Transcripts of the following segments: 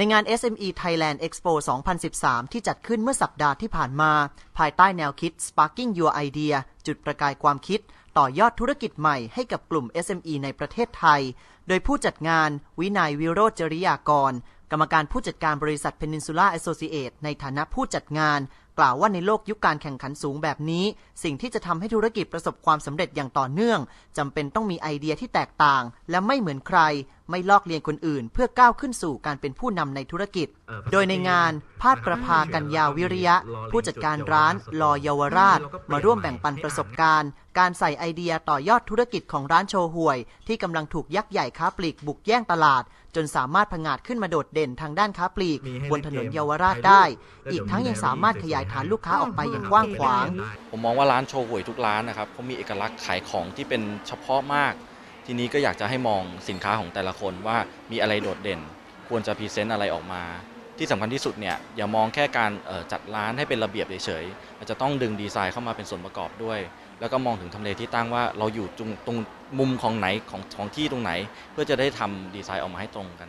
ในงาน SME Thailand Expo 2013 ที่จัดขึ้นเมื่อสัปดาห์ที่ผ่านมา ภายใต้แนวคิด Sparking Your Idea จุดประกายความคิด ต่อยอดธุรกิจใหม่ให้กับกลุ่ม SME ในประเทศไทย โดยผู้จัดงานวินัยวิโรจจริยากร กรรมการผู้จัดการบริษัท Peninsula Associate ในฐานะผู้จัดงานกล่าวว่าในโลกยุคการแข่งขันสูงแบบนี้ สิ่งที่จะทำให้ธุรกิจประสบความสำเร็จอย่างต่อเนื่องจำเป็นต้องมีไอเดียที่แตกต่าง และไม่เหมือนใคร ไม่ลอกเลียนคนอื่น เพื่อก้าวขึ้นสู่การเป็นผู้นำในธุรกิจ โดยในงานพาดประภากัญญาวิริยะ ผู้จัดการร้านลอเยาวราช มาร่วมแบ่งปันประสบการณ์ การใส่ไอเดียต่อยอดธุรกิจของร้านโชห่วย ที่กำลังถูกยักษ์ใหญ่ค้าปลีกบุกแย่งตลาด จนสามารถผงาดขึ้นมาโดดเด่นทางด้านค้าปลีก บนถนนเยาวราชได้ อีกทั้งยังสามารถขยายฐานลูกค้าออกไปอย่างกว้างขวาง ผมมองว่าร้านโชว์หวยทุกร้านนะครับเขามีเอกลักษณ์ขายของที่เป็นเฉพาะมาก ทีนี้ก็อยากจะให้มองสินค้าของแต่ละคนว่ามีอะไรโดดเด่น ควรจะพรีเซนต์อะไรออกมา ที่สำคัญที่สุดเนี่ยอย่ามองแค่การจัดร้านให้เป็นระเบียบเฉยๆอาจจะต้องดึงดีไซน์เข้ามาเป็นส่วนประกอบด้วย แล้วก็มองถึงทำเลที่ตั้งว่าเราอยู่ตรงตรงมุมของไหนของของที่ตรงไหน เพื่อจะได้ทำดีไซน์ออกมาให้ตรงกัน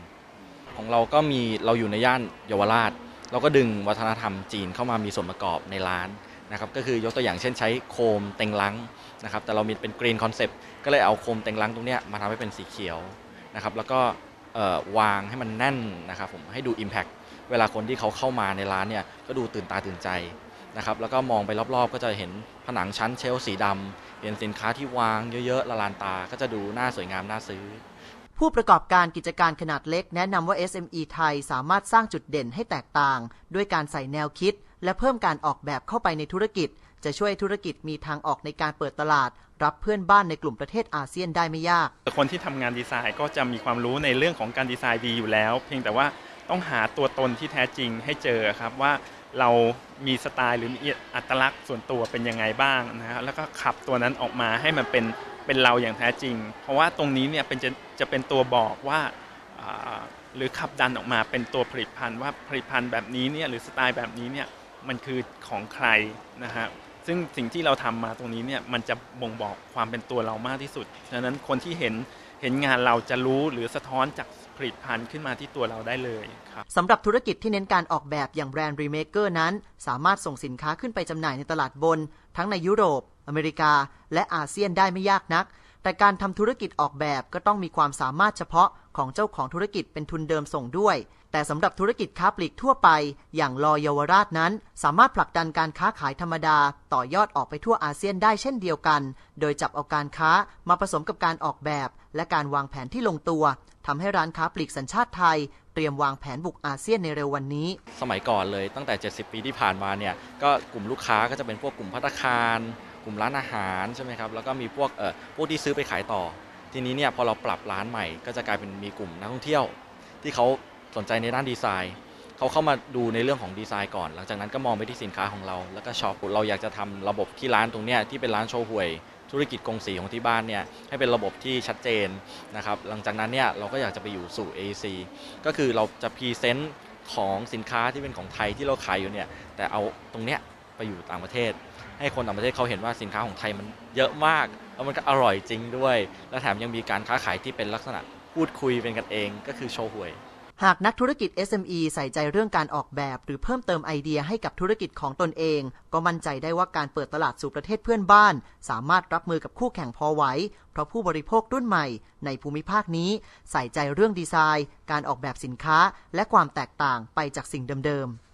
ของเราก็มีเราอยู่ในย่านเยาวราช เราก็ดึงวัฒนธรรมจีนเข้ามามีส่วนประกอบในร้าน นะครับก็คือยกตัวอย่างเช่นใช้โคมเต็งลังนะครับแต่เรามีเป็นกรีนคอนเซปต์ก็เลยเอาโคมเต็งลังตรงนี้มาทำให้เป็นสีเขียวนะครับแล้วก็วางให้มันแน่นนะครับผมให้ดู Impact เวลาคนที่เขาเข้ามาในร้านเนี่ยก็ดูตื่นตาตื่นใจนะครับแล้วก็มองไปรอบๆ ก็จะเห็นผนังชั้นเชลสีดำเห็นสินค้าที่วางเยอะๆละลานตาก็จะดูน่าสวยงามน่าซื้อ ผู้ประกอบการกิจการขนาดเล็กแนะนำว่า SME ไทยสามารถสร้างจุดเด่นให้แตกต่าง ด้วยการใส่แนวคิด และเพิ่มการออกแบบเข้าไปในธุรกิจ จะช่วยธุรกิจมีทางออกในการเปิดตลาด รับเพื่อนบ้านในกลุ่มประเทศอาเซียนได้ไม่ยาก คนที่ทำงานดีไซน์ก็จะมีความรู้ในเรื่องของการดีไซน์ดีอยู่แล้ว เพียงแต่ว่าต้องหาตัวตนที่แท้จริงให้เจอครับว่าเรามีสไตล์หรือมีอัตลักษณ์ส่วนตัวเป็นยังไงบ้างนะฮะแล้วก็ขับตัวนั้นออกมาให้มันเป็น เป็นเราอย่างแท้จริง เพราะว่าตรงนี้เนี่ยเป็นจะจะเป็นตัวบอกว่าหรือขับดันออกมาเป็นตัวผลิตภัณฑ์ว่าผลิตภัณฑ์แบบนี้เนี่ยหรือสไตล์แบบนี้เนี่ยมันคือของใครนะฮะซึ่งสิ่งที่เราทำมาตรงนี้เนี่ยมันจะบ่งบอกความเป็นตัวเรามากที่สุดฉะนั้นคนที่เห็นเห็นงานเราจะรู้หรือสะท้อนจากผลิตภัณฑ์ขึ้นมาที่ตัวเราได้เลยครับสำหรับธุรกิจที่เน้นการออกแบบอย่างแบรนด์ Remaker นั้น สามารถส่งสินค้าขึ้นไปจำหน่ายในตลาดบน ทั้งในยุโรป อเมริกา และอาเซียนได้ไม่ยากนัก แต่การทำธุรกิจออกแบบก็ต้องมีความสามารถเฉพาะของเจ้าของธุรกิจเป็นทุนเดิมส่งด้วย แต่สำหรับธุรกิจค้าปลีกทั่วไป อย่างลอยเยาวราชนั้น สามารถผลักดันการค้าขายธรรมดา ต่อยอดออกไปทั่วอาเซียนได้เช่นเดียวกัน โดยจับเอาการค้ามาผสมกับการออกแบบ และการวางแผนที่ลงตัวทำให้ร้านค้าปลีกสัญชาติไทย เตรียมวางแผนบุกอาเซียนในเร็ววันนี้ สมัยก่อนเลยตั้งแต่ 70 ปีที่ผ่านมาเนี่ยก็กลุ่มลูกค้าก็จะเป็นพวกกลุ่มพัตตาคาร กลุ่มร้านอาหารใช่ไหมครับแล้วก็มีพวกเอ่อพวกที่ซื้อไปขายต่อ ทีนี้เนี่ยพอเราปรับร้านใหม่ ก็จะกลายเป็นมีกลุ่มนักท่องเที่ยว ที่เขาสนใจในด้านดีไซน์เขาเข้ามาดูในเรื่องของดีไซน์ก่อน หลังจากนั้นก็มองไปที่สินค้าของเรา แล้วก็ช็อปเราอยากจะทำระบบที่ร้านตรงเนี้ยที่เป็นร้านโชว์หวย ธุรกิจกงสีของที่บ้านเนี่ยให้เป็นระบบที่ชัดเจนนะครับหลังจากนั้นเนี่ยเราก็อยากจะไปอยู่สู่ AEC ก็คือเราจะพรีเซนต์ของสินค้าที่เป็นของไทยที่เราขายอยู่เนี่ยแต่เอาตรงเนี้ย ไปอยู่ต่างประเทศ ให้คนต่างประเทศเขาเห็นว่าสินค้าของไทยมันเยอะมากแล้วมันก็อร่อยจริงด้วย และแถมยังมีการค้าขายที่เป็นลักษณะพูดคุยเป็นกันเอง ก็คือโชว์หวย หากนักธุรกิจ SME ใส่ใจเรื่องการออกแบบ หรือเพิ่มเติมไอเดียให้กับธุรกิจของตนเอง ก็มั่นใจได้ว่าการเปิดตลาดสู่ประเทศเพื่อนบ้าน สามารถรับมือกับคู่แข่งพอไหวเพราะผู้บริโภครุ่นใหม่ ในภูมิภาคนี้ ใส่ใจเรื่องดีไซน์ การออกแบบสินค้า และความแตกต่างไปจากสิ่งเดิมๆ